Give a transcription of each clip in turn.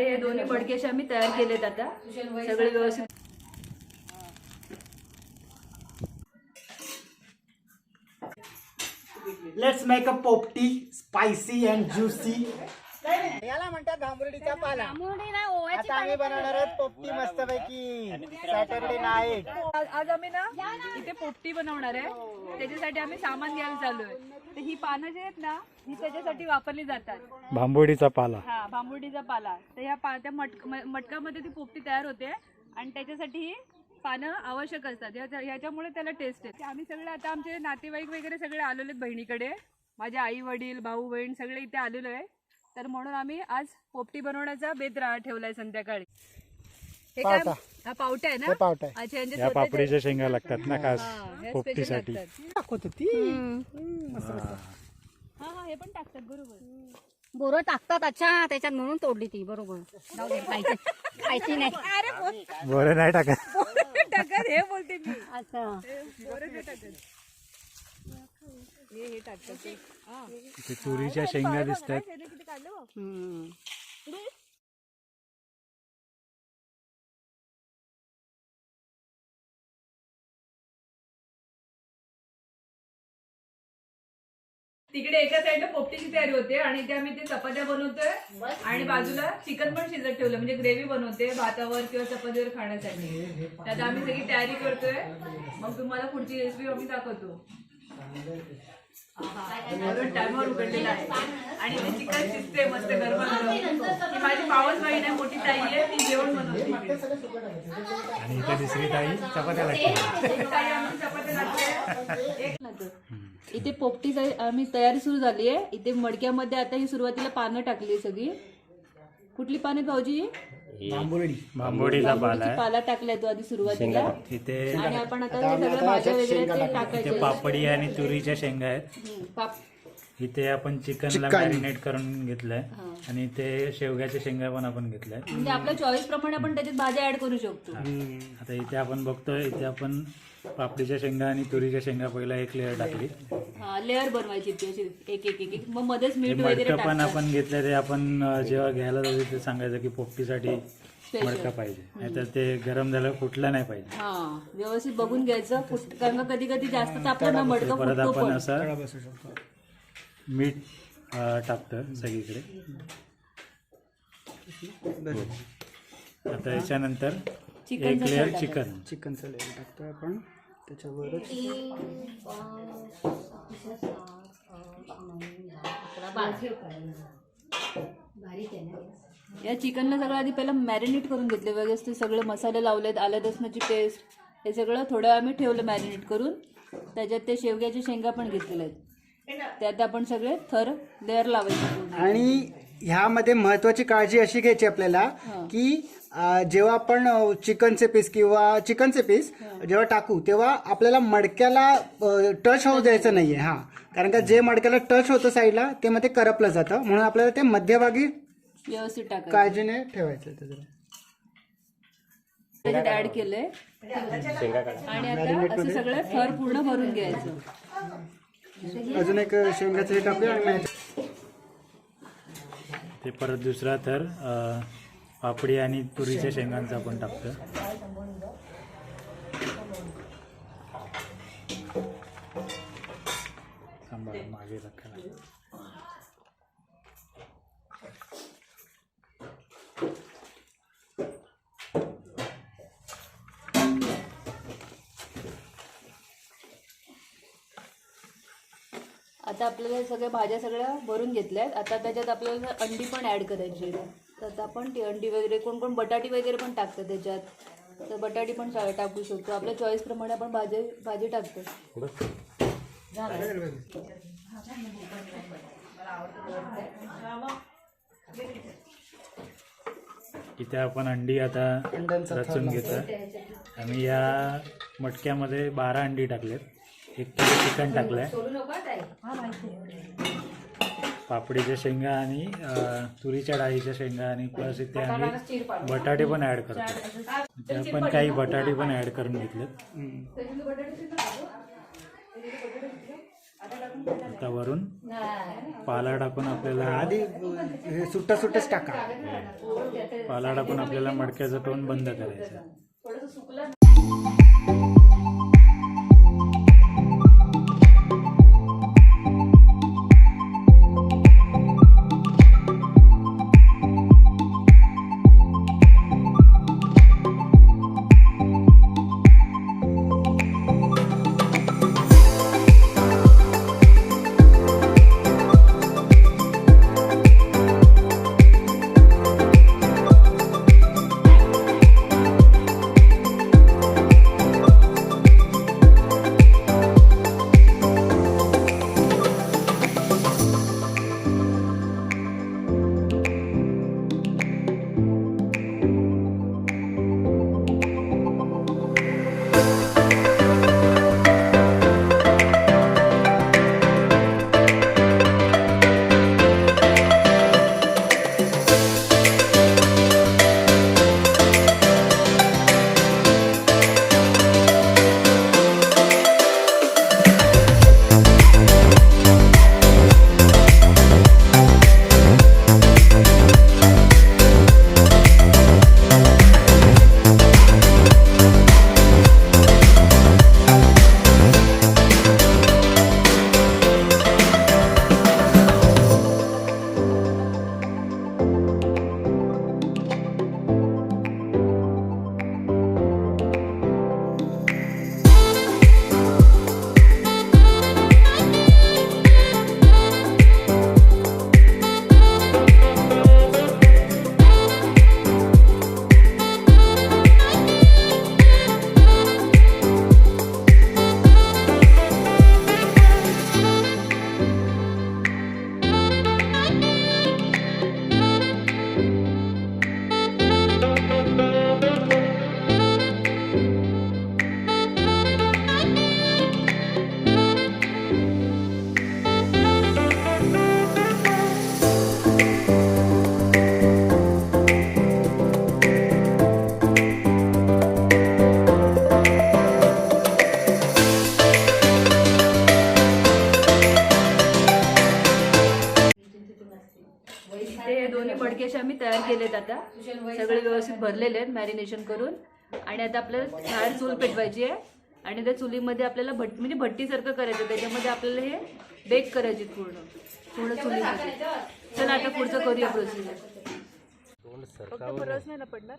ते हे दोन्ही मडके असे आम्ही तयार केलेत आता. सगळे व्यवस्थित. लेट्स मेक अ पोपटी स्पायसी अँड ज्युसी याला म्हणतात घांबुर्डीचा पाला. आता आम्ही बनवणार आहोत पोपटी मस्तपैकी. सॅटरडे नाईट आज आज आम्ही ना इथे पोपटी बनवणार आहे. त्याच्यासाठी आम्ही सामान घ्यायला चालू आहे तर ही पानं जे आहेत ना ही त्याच्यासाठी वापरली जातात. भांबोडीचा पाला. हा बांबुडीचा पाला. तर ह्या पा त्या मटक म- मटकामध्ये ती पोपटी तयार होते आणि त्याच्यासाठी ही पानं आवश्यक असतात. ह्याच्या- ह्याच्यामुळे त्याला टेस्ट आहे आम्ही सगळे आता आमचे नातेवाईक वगैरे सगळे आलेले आहेत बहिणीकडे. माझे आई वडील भाऊ बहीण सगळे इथे आलेलो आहे तर म्हणून आम्ही आज पोपटी बनवण्याचा बेत रा ठेवलाय संध्याकाळी. हे काय पावटा. हा पावटा आहे हे ना पावटा आहे. अच्छा यांचे या स्वतःचे- पापडीच्या शेंगा लागतात ना खास हा, ह्या special पोपटीसाठी. लागतात. दाखवत होती हा हा हे पण टाकतात बरोबर. बोरं टाकतात अच्छा त्याच्यात म्हणून तोडली ती बरोबर. जाऊ दे खायची खायची नाही. बरं नाही टाकत. टाकत हे बोलते मी. अच्छा. हे हे टाकतात ते. हा. इथे तुरीच्या शेंगा दिसतात. त्याने किती काढलं बघ. हम्म. तिकडे एका साईडला पोपटीची तयारी होते आणि इथे आम्ही ते चपात्या बनवतोय. आणि बाजूला चिकन पण शिजत ठेवलं म्हणजे ग्रेव्ही बनवते भातावर किंवा चपातीवर खाण्यासाठी. त्यात आम्ही सगळी तयारी करतोय. मग तुम्हाला पुढची रेसिपी आम्ही दाखवतो. टायमावर उघडलेला आहे. आणि ते चिकन शिजते मस्त गरम गरम. ती माझी मावस बहीण आहे मोठी ताई आहे ती जेवण बनवते. आणि इथे दुसरी ताई चपात्या लागते. इथे पोपटी आम्ही तयारी सुरू झाली आहे. इथे मडक्यामध्ये आता ही सुरुवातीला पानं टाकली सगळी. कुठली पाने भाऊजी? भांबोडीचा पाला आहे. पाला टाकलाय तो आधी सुरुवातीला. इथे आणि आपण आता हे सगळं भाज्या वगैरे ते टाकायचे. इथे पापडी आणि तुरीच्या शेंगा आहेत. पाप- इथे आपण चिकनला मॅरिनेट करून घेतलंय. आणि इथे शेवग्याच्या शेंगा पण आपण घेतल्या म्हणजे आपल्या चॉईस प्रमाणे आपण त्याच्यात भाज्या ऍड करू शकतो. आता इथे आपण बघतोय इथे आपण पापडीच्या शेंगा आणि तुरीच्या शेंगा पहिला एक लेअर टाकली. हा लेअर बनवायची ती अशी एक एक एक एक. मग मध्येच ते मीठ वगैरे मडकं पण आपण घेतलं ते आपण अं, जेव्हा घ्यायला जातो ते सांगायचं की पोपटीसाठी मडका पाहिजे. नाहीतर ते गरम झालं फुटलं नाही पाहिजे. हा व्यवस्थित बघून घ्यायचं. फुट- कारण का कधी कधी जास्त तापलं ना मडकं परत फुटतो आपण पण. असं बसू शकतो. मीठ टाकतं सगळीकडे. आता याच्यानंतर एक लेअर चिकन चिकनचं लेअर टाकतो आपण. त्याच्यावरच या चिकनला सगळं आधी पहिला मॅरिनेट करून घेतले. व्यवस्थित सगळे मसाले लावलेत आलं लसणाची पेस्ट हे सगळं थोडं आम्ही ठेवलं मॅरिनेट करून. त्याच्यात ते शेवग्याच्या शेंगा पण घेतलेल्या आहेत. त्यात आपण सगळे थर लेअर लावायचे. आणि ह्यामध्ये महत्वाची काळजी अशी घ्यायची आपल्याला की अं, जेव्हा आपण अं, चिकनचे पीस किंवा चिकनचे पीस जेव्हा टाकू तेव्हा आपल्याला मडक्याला टच होऊ द्यायचं नाहीये. हा. कारण का जे मडक्याला टच होतं साईडला ते मध्ये करपलं जातं. म्हणून आपल्याला ते मध्यभागी व्यवस्थित टाकायचं. काळजीने ठेवायचं त्याच्यात ऍड केलंय. आणि आता असं सगळं थर पूर्ण भरून घ्यायचं. अजून एक शेंगाचं हे टाकूया आणि ते परत दुसरा थर पापडी आणि तुरीच्या शेंगांचा आपण टाकतो सांभाळा मागे राखायला आता आपल्याला सगळ्या भाज्या सगळ्या भरून घेतल्यात आता त्याच्यात आपल्याला अंडी पण ऍड करायची आहे. तर आता आपण ती अंडी वगैरे कोण कोण बटाटी वगैरे पण टाकतात त्याच्यात. तर बटाटी पण टाकू शकतो. आपल्या चॉईस प्रमाणे आपण भाजी भाजी? टाकतो इथे आपण अंडी आता रचून घेतो आम्ही या मटक्यामध्ये बारा अंडी टाकलेत. एक किलो चिकन टाकलंय. पापडीच्या शेंगा आणि तुरीच्या डाळीच्या शेंगा आणि प्लस इथे आम्ही बटाटे पण ऍड करतो. इथे आपण काही बटाटे पण ऍड करून घेतलेत. आता वरून पाला टाकून आपल्याला आधी हे सुट्टा सुट्टच टाका. पाला टाकून आपल्याला मडक्याचं टोन बंद करायचं तयार केलेत आता. सगळे व्यवस्थित भरलेले आहेत मॅरिनेशन करून. आणि आता आपल्याला बाहेर चूल पेटवायची आहे. आणि त्या चुलीमध्ये आपल्याला भट म्हणजे भट्टीसारखं करायचं त्याच्यामध्ये आपल्याला हे बेक करायचे पूर्ण. पूर्ण चुलीमध्ये. चला आता पुढचं करूया प्रोसिजर नाही. ना पडणार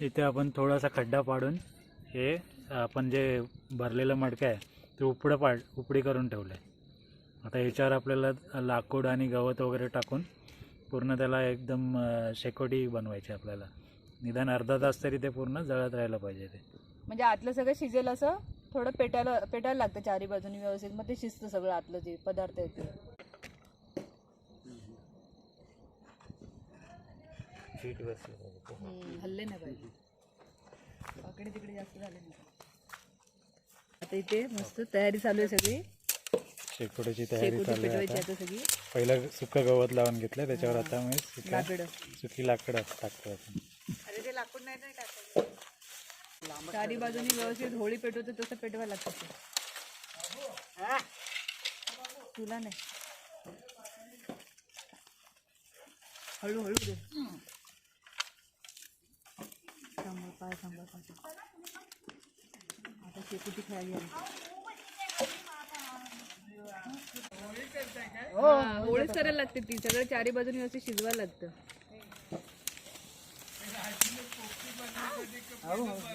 इथे आपण थोडासा खड्डा पाडून हे आपण जे भरलेलं मडकं आहे ते उपडं पाड उपडी करून ठेवलं आहे आता याच्यावर आपल्याला लाकूड आणि गवत वगैरे टाकून पूर्ण त्याला एकदम शेकोटी बनवायची आपल्याला. निदान अर्धा तास तरी ते पूर्ण जळत राहायला पाहिजे ते. म्हणजे आतलं सगळं शिजेल असं थोडं पेटायला पेटायला लागतं चारी बाजूनी व्यवस्थित. मग ते शिजतं सगळं आतलं जे पदार्थ आहे ते. हम्म, हल्ले नाही पाहिजे तिकडे जास्त झाले. नाही आता इथे मस्त तयारी चालू आहे सगळी. शेकोटीची तयारी शेकोटी चालू आहे पेटवायची आता आता सगळी. पहिलं सुकं गवत लावून घेतलं त्याच्यावर आता मी सुका लाकडं. सुकी लाकडं टाकतो आपण चारी बाजूनी व्यवस्थित होळी पेटवतो तसं पेटवायला लागतं ते. तुला नाही. हळूहळू दे. सांभाळ पाय सांभाळ पाय शेकोटी खेळायला होळीच करायला लागते ती. सगळं चारी बाजूनी व्यवस्थित शिजवायला लागतं.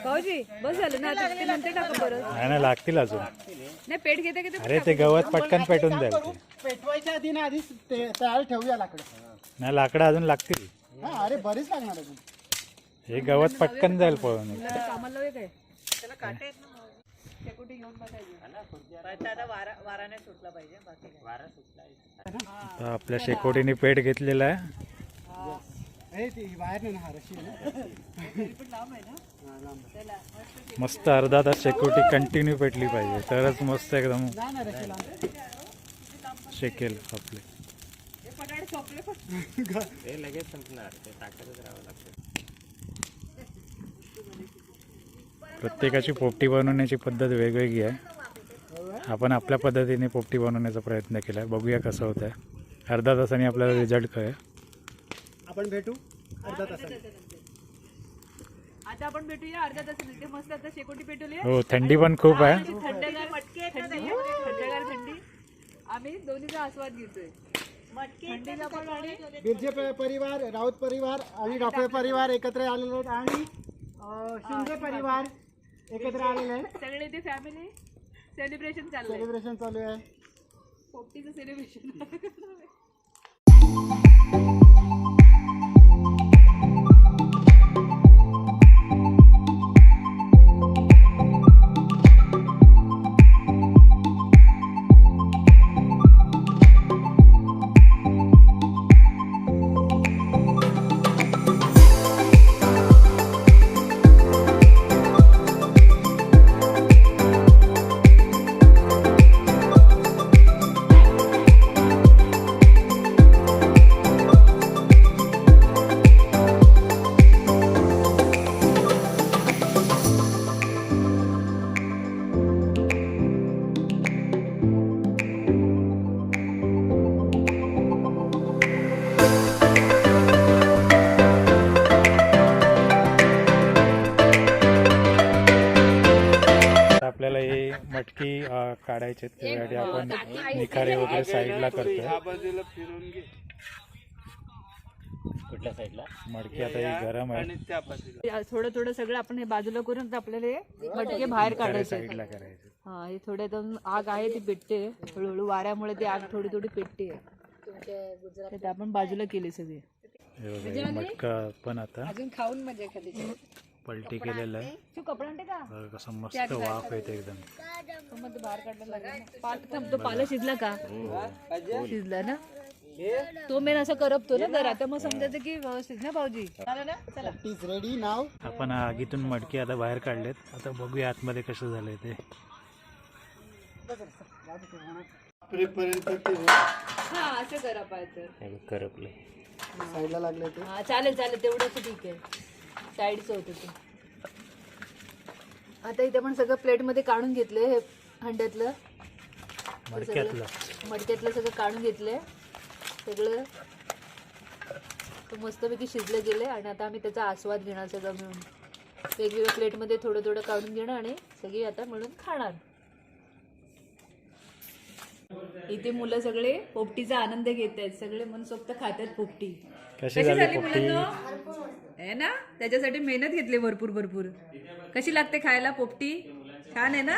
भाऊजी बस झालं ना आता ते नंतर टाका परत. नाही नाही लागतील अजून. नाही पेट घेता घेता अरे ते गवत पटकन पेटून जाईल ते. पेटवायच्या आधी ना आधीच ते तयार ठेवूया लाकडं. नाही लाकडं अजून लागतील. हा अरे बरेच लागणार अजून. हे गवत पटकन जाईल पळून. कामाला लावूया काय? आता आपल्या शेकोटीने पेट घेतलेला हे. ते हा मस्त अर्धा तास शेकोटी कंटिन्यू पेटली पाहिजे. तरच मस्त एकदम नाही ना रशी लांब शेकेल आपले. प्रत्येकाची पोपटी बनवण्याची पद्धत वेगवेगळी आहे. आपण आपल्या पद्धतीने पोपटी बनवण्याचा प्रयत्न केला आहे. बघूया कसं होतं आहे अर्धा तासाने आपल्याला रिझल्ट कळेल. आपण भेटू? अर्धा तासाने. आता आपण भेटूया. अर्धा तासाने ते मस्त आता शेकोटी पेटवली हो थंडी पण खूप आहे. थंडगार मटके थंडी थंडगार थंडी. आम्ही दोन्हीचा आस्वाद घेतोय. बिरजे परिवार राऊत परिवार आणि डॉक्टर परिवार एकत्र आलेले आहेत. आणि शिंदे परिवार. एकत्र आलेले सगळे ते फॅमिली सेलिब्रेशन चाललंय सेलिब्रेशन चालू आहे. पोपटीचं सेलिब्रेशन आपल्याला हे मटकी अं, काढायचे आहेत. त्यासाठी आपण निखारे वगैरे साईडला करतोय. कुठल्या साईडला मडकी आता ही गरम आहे. थोडं थोडं सगळं आपण हे बाजूला करून आपल्याला हे मटके बाहेर काढायचे साईडला करायचे. हा हे थोडे एकदम आग आहे ती पेटते. हळूहळू वाऱ्यामुळे ती आग थोडी थोडी पेटते. ते आपण बाजूला केली सगळी. हे बघा, हे मटका पण आता. अजून खाऊन मजा खाली पलटी केलेलं आहे. तू कपडा आणते का? बघा कसं मस्त वाफ येते एकदम. तो मग बाहेर लागेल. पाल थांब, तो पाला शिजला का? शिजला ना? तो मेन असं करपतो ना तर आता मग समजायचं की व्यवस्थित ना भाऊजी? झालं ना? चला. इज रेडी नाव आपण आगीतून मडकी आता बाहेर काढलेत. आता बघूया आतमध्ये कसं झालंय ते. हा? असं करा पाहिजे करपले साईडला लागले ते. हा चालेल चालेल. तेवढंच ठीक आहे. साईडचं होतं ते. आता इथे पण सगळं प्लेटमध्ये काढून घेतले हे हंड्यातलं. मडक्यातलं. मडक्यातलं सगळं काढून घेतलंय. सगळं. मस्तपैकी शिजलं गेले आणि आता आम्ही त्याचा आस्वाद घेणार सगळं मिळून. वेगवेगळ्या प्लेटमध्ये थोडं थोडं काढून घेणं आणि सगळी आता मिळून खाणार. इथे मुलं सगळे पोपटीचा आनंद घेत आहेत. सगळे मनसोक्त खातात पोपटी. कशी झाली पोपटी? मुलांनो? आहे ना? त्याच्यासाठी मेहनत घेतली भरपूर भरपूर. कशी लागते खायला पोपटी? छान आहे ना?